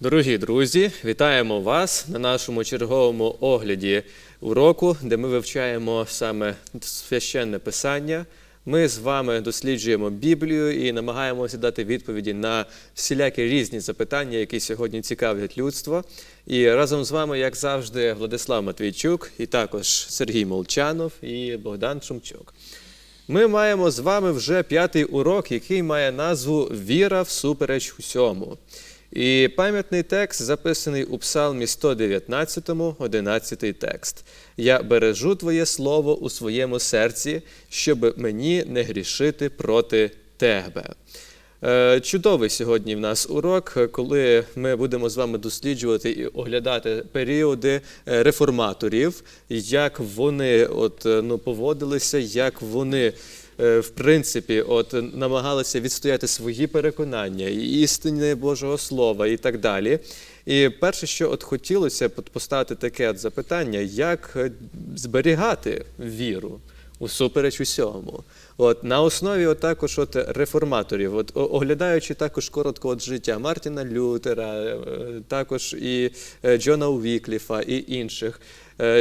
Дорогі друзі, вітаємо вас на нашому черговому огляді уроку, де ми вивчаємо саме священне писання. Ми з вами досліджуємо Біблію і намагаємося дати відповіді на всілякі різні запитання, які сьогодні цікавлять людство. І разом з вами, як завжди, Владислав Матвійчук, і також Сергій Молчанов і Богдан Шумчук. Ми маємо з вами вже п'ятий урок, який має назву Віра всупереч усьому. І пам'ятний текст записаний у Псалмі 119, 11 текст. Я бережу Твоє слово у своєму серці, щоб мені не грішити проти Тебе. Е, Чудовий сьогодні в нас урок, коли ми будемо з вами досліджувати і оглядати періоди е, реформаторів, як вони от, е, ну, поводилися, як вони. Е, В принципі, от намагалися відстояти свої переконання, і істини Божого Слова і так далі. І перше, що от хотілося поставити таке от запитання, як е, зберігати віру усупереч усьому. От на основі от також от реформаторів, от оглядаючи також коротко от життя Мартіна Лютера, е, також і Джона Уікліфа і інших,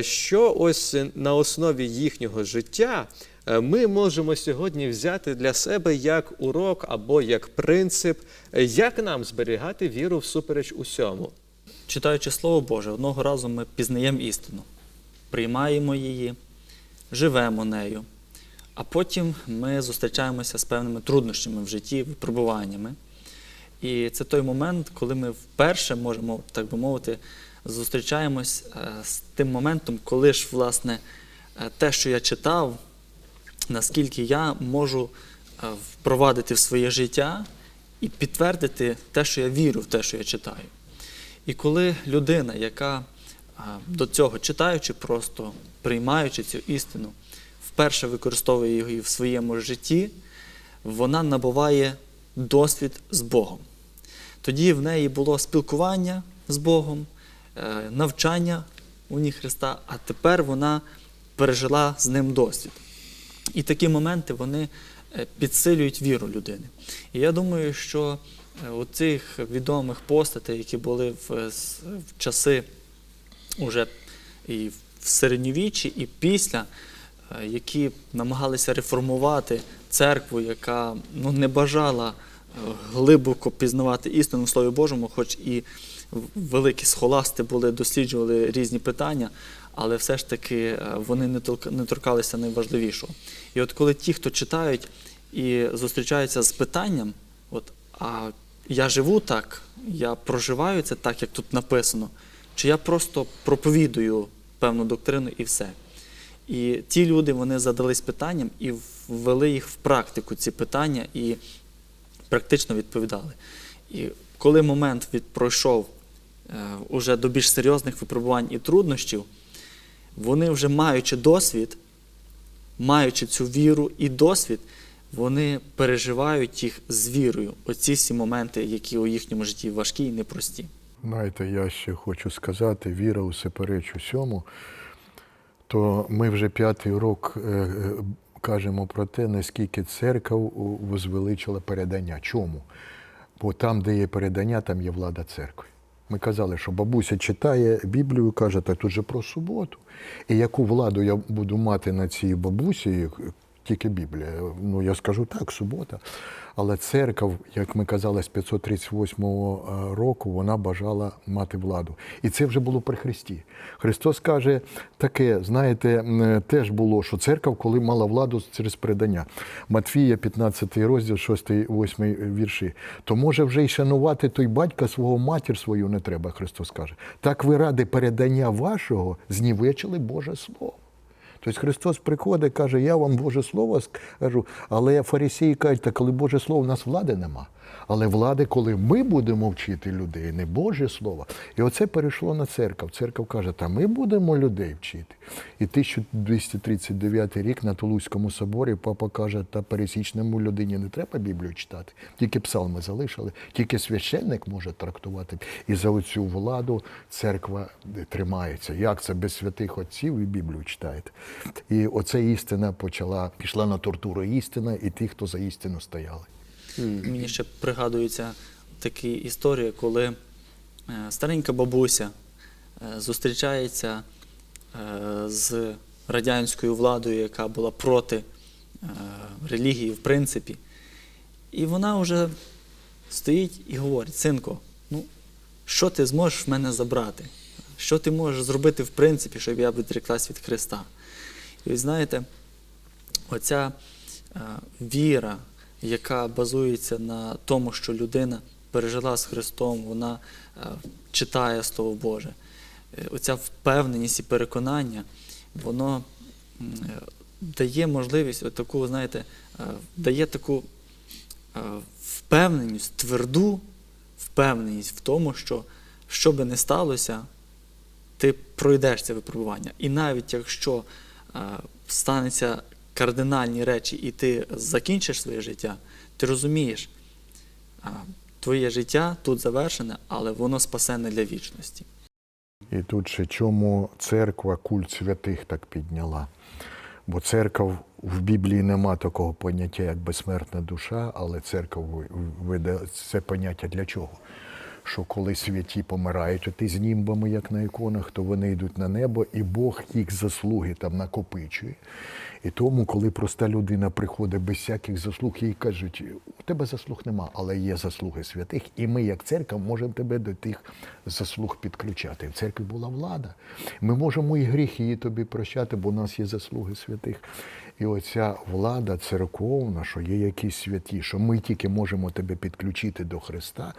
що ось на основі їхнього життя ми можемо сьогодні взяти для себе як урок або як принцип, е, як нам зберігати віру всупереч усьому. Читаючи Слово Боже, одного разу ми пізнаємо істину, приймаємо її, живемо нею, а потім ми зустрічаємося з певними труднощами в житті, випробуваннями. І це той момент, коли ми вперше можемо, так би мовити, зустрічаємось е, з тим моментом, коли ж, власне, е, те, що я читав, наскільки я можу е, впровадити в своє життя і підтвердити те, що я вірю в те, що я читаю. І коли людина, яка до цього читаючи, просто приймаючи цю істину, вперше використовує її в своєму житті, вона набуває досвід з Богом. Тоді в неї було спілкування з Богом, е, навчання у ній Христа, а тепер вона пережила з ним досвід. І такі моменти вони е, підсилюють віру людини. І я думаю, що е, у цих відомих постатей, які були в, в часи уже і в середньовіччі, і після, е, які намагалися реформувати церкву, яка ну, не бажала е, глибоко пізнавати істину в Слові Божому, хоч і великі схоласти були, досліджували різні питання, але все ж таки е, вони не торкалися найважливішого. І от коли ті, хто читають і зустрічаються з питанням, от, а я живу так, я проживаю це так, як тут написано, чи я просто проповідую певну доктрину і все. І ті люди вони задались питанням і ввели їх в практику ці питання і практично відповідали. І коли момент від пройшов уже до більш серйозних випробувань і труднощів, вони вже маючи досвід, маючи цю віру і досвід, вони переживають їх з вірою. Оці всі моменти, які у їхньому житті важкі і непрості. Знаєте, я ще хочу сказати, віра усепереч усьому, то ми вже п'ятий урок е, е, кажемо про те, наскільки церква возвеличила передання. Чому? Бо там, де є передання, там є влада церкви. Ми казали, що бабуся читає Біблію, каже, так тут же про суботу. І яку владу я буду мати на цій бабусі, тільки Біблія. Ну, я скажу так, субота. Але церква, як ми казали, з 538 року вона бажала мати владу. І це вже було при Христі. Христос каже таке, знаєте, теж було, що церква, коли мала владу через передання. Матфія, 15 розділ, 6-8 вірші. То може вже й шанувати той батька свого матір свою не треба, Христос каже. Так ви ради передання вашого знівечили Боже Слово. Тобто Христос приходить, каже, я вам Боже Слово скажу, але фарисії кажуть, так коли Боже Слово, у нас влади нема. Але влади, коли ми будемо вчити людей, не Боже Слово. І оце перейшло на церкву. Церква каже, та ми будемо людей вчити. І 1239 рік на Тулузькому соборі папа каже, та пересічному людині не треба Біблію читати, тільки псалми залишили, тільки священник може трактувати. І за оцю владу церква тримається. Як це без святих отців і Біблію читаєте? І оця істина почала, пішла на тортуру істина і ті, хто за істину стояли. Мені ще пригадується такі історії, коли е, старенька бабуся е, зустрічається е, з радянською владою, яка була проти релігії, в принципі. І вона вже стоїть і говорить: синко, ну, що ти зможеш в мене забрати? Що ти можеш зробити в принципі, щоб я відреклась від Христа? І ви знаєте, оця віра, яка базується на тому, що людина пережила з Христом, вона е, читає Слово Боже. Е, Оця впевненість і переконання, воно е, дає можливість, таку, знаєте, дає таку впевненість, тверду впевненість в тому, що що би не сталося, ти пройдеш це випробування. І навіть якщо стануться кардинальні речі, і ти закінчиш своє життя, ти розумієш, твоє життя тут завершене, але воно спасене для вічності. І тут ще чому церква культ святих так підняла. Бо церква в Біблії нема такого поняття, як безсмертна душа, але церква веде це поняття для чого? Що коли святі помирають оти з німбами, як на іконах, то вони йдуть на небо, і Бог їх заслуги там накопичує. І тому, коли проста людина приходить без всяких заслуг, їй кажуть, у тебе заслуг нема, але є заслуги святих, і ми, як церква, можемо тебе до тих заслуг підключати. В церкві була влада. Ми можемо і гріхи тобі прощати, бо у нас є заслуги святих. І оця влада церковна, що є якісь святі, що ми тільки можемо тебе підключити до Христа,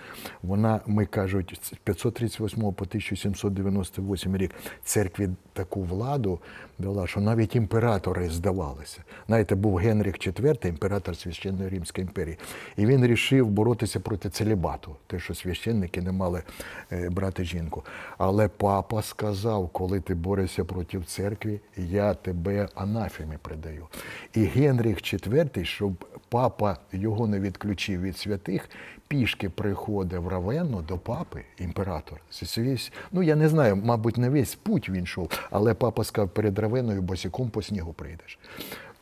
вона, ми кажуть, з 538 по 1798 рік церкві таку владу дала, що навіть імператори здавалися. Знаєте, був Генріх IV, імператор Священної Римської імперії, і він рішив боротися проти целібату, те, що священники не мали е, брати жінку. Але папа сказав, коли ти борешся проти церкви, я тебе анафемі придаю. І Генріх IV, щоб папа його не відключив від святих, пішки приходив равенно до папи, імператор. Ну я не знаю, мабуть, не весь путь він йшов, але папа сказав, перед Равенною босіком по снігу прийдеш.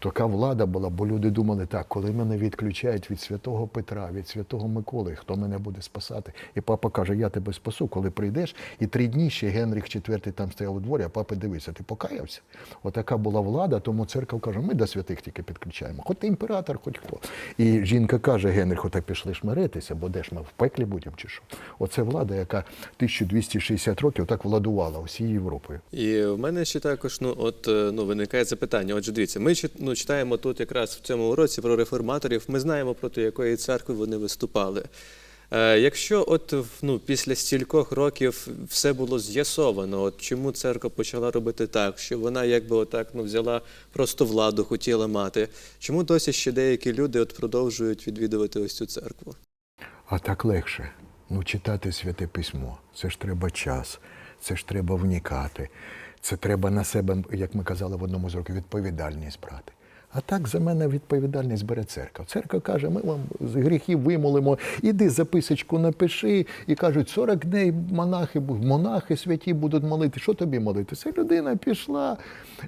Така влада була, бо люди думали, так, коли мене відключають від святого Петра, від святого Миколи, хто мене буде спасати? І папа каже, я тебе спасу, коли прийдеш. І три дні ще Генріх IV там стояв у дворі, а папа дивився, ти покаявся? Отака була влада, тому церква каже, ми до святих тільки підключаємо. Хоч ти імператор, хоч хто. І жінка каже Генриху, так пішли ж миритися, бо де ж ми в пеклі будемо чи що? Оце влада, яка 1260 років так владувала всією Європою. І в мене ще також ну, от, е, ну, виникає запитання. Отже, дивіться, ми чит- читаємо тут якраз в цьому уроці про реформаторів. Ми знаємо проти якої церкви вони виступали. Е, якщо от ну, після стількох років все було з'ясовано, от чому церква почала робити так, що вона якби отак ну, взяла просто владу, хотіла мати, чому досі ще деякі люди от продовжують відвідувати ось цю церкву? А так легше. Ну, читати святе письмо. Це ж треба час, це ж треба вникати. Це треба на себе, як ми казали в одному з років, відповідальність брати. А так за мене відповідальність бере церква. Церква каже, ми вам з гріхів вимолимо, іди записочку напиши. І кажуть, 40 днів монахи, монахи святі будуть молити. Що тобі молити? Це людина пішла.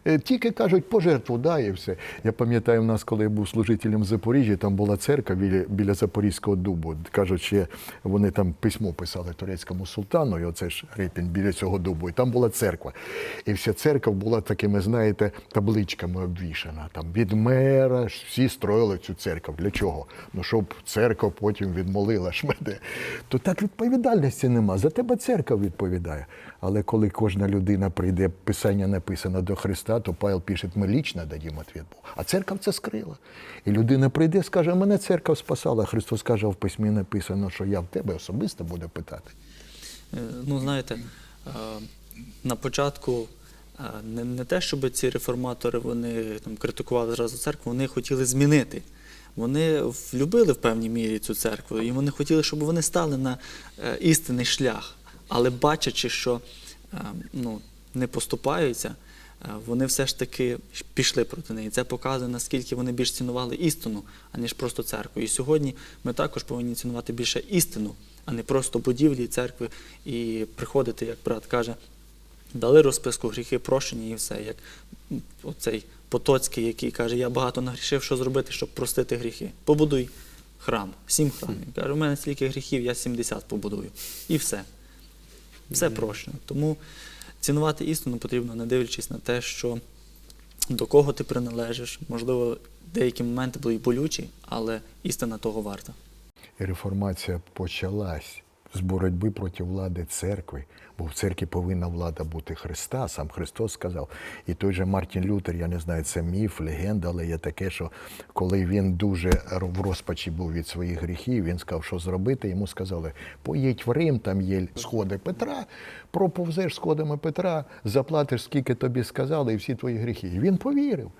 Е, Тільки кажуть, пожертву дай і все. Я пам'ятаю, в нас, коли я був служителем в Запоріжжі, там була церква біля, біля Запорізького дубу. Кажуть, ще вони там письмо писали турецькому султану, і оце ж Рипін біля цього дубу. І там була церква. І вся церква була такими, знаєте, табличками обвішана. Там від мера всі строїли цю церкву. Для чого? Ну, щоб церква потім відмолила ж мене. То так відповідальності нема. За тебе церква відповідає. Але коли кожна людина прийде, писання написано до Христа, то Павел пише, ми лічно дадімо відповідь. А церква це скрила. І людина прийде, скаже, мене церква спасала. Христос каже, в письмі написано, що я в тебе особисто буду питати. Е, Ну, знаєте, е, на початку не, не те, щоб ці реформатори вони там критикували зразу церкву, вони хотіли змінити. Вони влюбили в певній мірі цю церкву, і вони хотіли, щоб вони стали на е, істинний шлях. Але бачачи, що е, ну, не поступаються, е, вони все ж таки пішли проти неї. Це показує, наскільки вони більш цінували істину, аніж просто церкву. І сьогодні ми також повинні цінувати більше істину, а не просто будівлі церкви і приходити, як брат каже, дали розписку, гріхи прощені і все. Як оцей Потоцький, який каже, я багато нагрішив, що зробити, щоб простити гріхи. Побудуй храм, сім храмів. Каже, у мене стільки гріхів, я 70 побудую. І все. Все прощено. Тому цінувати істину потрібно, не дивлячись на те, що до кого ти приналежиш. Можливо, деякі моменти були болючі, але істина того варта. Реформація почалась з боротьби проти влади церкви, бо в церкві повинна влада бути Христа, сам Христос сказав. І той же Мартін Лютер, я не знаю, це міф, легенда, але є таке, що коли він дуже в розпачі був від своїх гріхів, він сказав, що зробити. Йому сказали, поїдь в Рим, там є сходи Петра, проповзеш сходами Петра, заплатиш, скільки тобі сказали, і всі твої гріхи. І він повірив.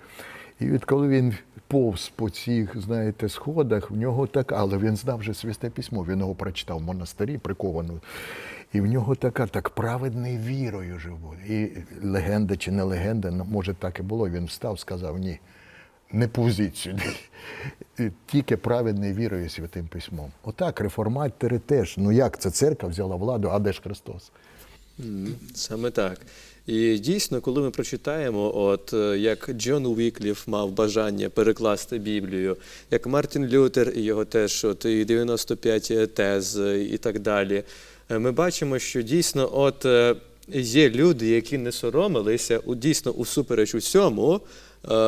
І відколи він повз по цих, знаєте, сходах, в нього така, але він знав вже святе письмо, він його прочитав в монастирі, приковану. І в нього така, так праведний вірою живу. І легенда чи не легенда, ну, може так і було. Він встав, сказав ні. Не повзіть сюди. Тільки праведний вірою святим письмом. Отак, реформатори теж. Ну як це церква взяла владу, а де ж Христос? Саме так. І дійсно, коли ми прочитаємо, от е, як Джон Уікліф мав бажання перекласти Біблію, як Мартін Лютер і його теж от, і 95 тез е, і так далі, е, ми бачимо, що дійсно от є люди, які не соромилися дійсно усупереч усьому.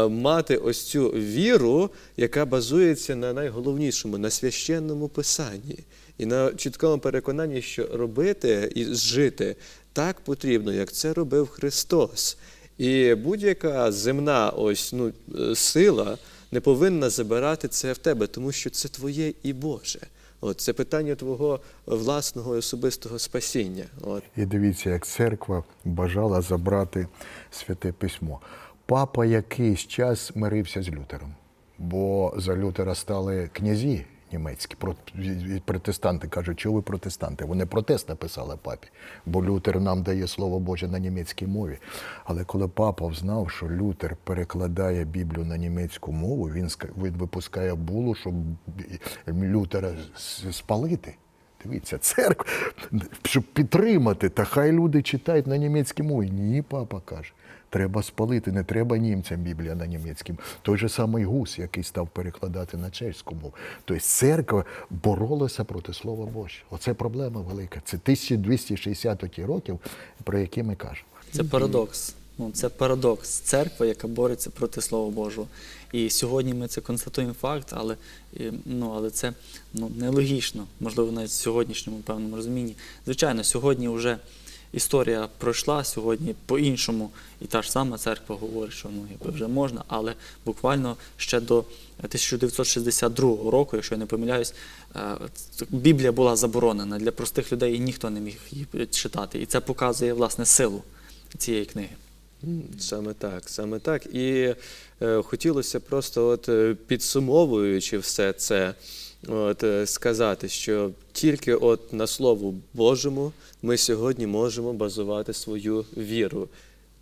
Мати ось цю віру, яка базується на найголовнішому, на священному писанні, і на чіткому переконанні, що робити і жити так потрібно, як це робив Христос. І будь-яка земна ось, ну, е, сила не повинна забирати це в тебе, тому що це твоє і Боже. От, це питання твого власного і особистого спасіння. От. І дивіться, як церква бажала забрати святе письмо. Папа якийсь час мирився з Лютером, бо за Лютера стали князі німецькі. Протестанти кажуть, що ви протестанти? Вони протест написали папі, бо Лютер нам дає слово Боже на німецькій мові. Але коли папа взнав, що Лютер перекладає Біблію на німецьку мову, він ска- випускає булу, щоб Лютера спалити. Дивіться, церква, щоб підтримати, та хай люди читають на німецькій мові. Ні, папа каже. Треба спалити, не треба німцям Біблія на німецькому. Той же самий гус, який став перекладати на чеську мову. Тобто церква боролася проти Слова Божого. Оце проблема велика. Це 1260 оті років, про які ми кажемо. Це парадокс. Ну, це парадокс. Церква, яка бореться проти Слова Божого. І сьогодні ми це констатуємо факт, але, ну, але це ну, нелогічно, можливо, навіть в сьогоднішньому певному розумінні. Звичайно, сьогодні вже історія пройшла, сьогодні по-іншому, і та ж сама церква говорить, що ну, якби вже можна, але буквально ще до 1962 року, якщо я не помиляюсь, е, Біблія була заборонена для простих людей, і ніхто не міг її читати. І це показує власне силу цієї книги. Саме так, саме так. І е, хотілося просто, от, е, підсумовуючи все це, от, е, сказати, що тільки от на Слову Божому ми сьогодні можемо базувати свою віру.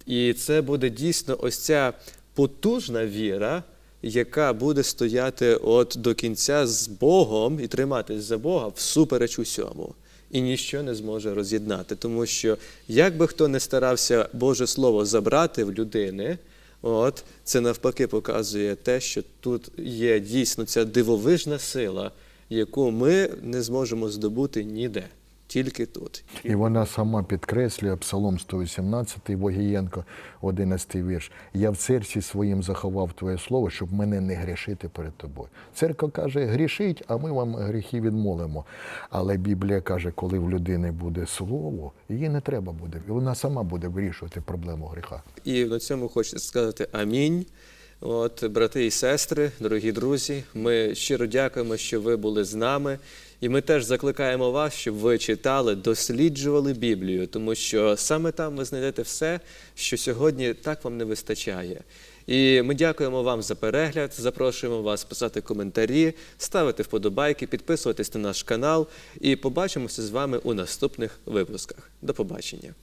І це буде дійсно ось ця потужна віра, яка буде стояти от до кінця з Богом і триматись за Бога всупереч усьому. І ніщо не зможе роз'єднати, тому що як би хто не старався Боже Слово забрати в людини, от це навпаки показує те, що тут є дійсно ця дивовижна сила, яку ми не зможемо здобути ніде, тільки тут. І вона сама підкреслює Псалом 118, Вогієнко, 11 вірш. Я в серці своїм заховав Твоє слово, щоб мене не грішити перед тобою. Церква каже, грішіть, а ми вам гріхи відмолимо. Але Біблія каже, коли в людини буде слово, її не треба буде. І вона сама буде вирішувати проблему гріха. І на цьому хочеться сказати амінь. От, брати і сестри, дорогі друзі, ми щиро дякуємо, що ви були з нами. І ми теж закликаємо вас, щоб ви читали, досліджували Біблію, тому що саме там ви знайдете все, що сьогодні так вам не вистачає. І ми дякуємо вам за перегляд. Запрошуємо вас писати коментарі, ставити вподобайки, підписуватись на наш канал. І побачимося з вами у наступних випусках. До побачення.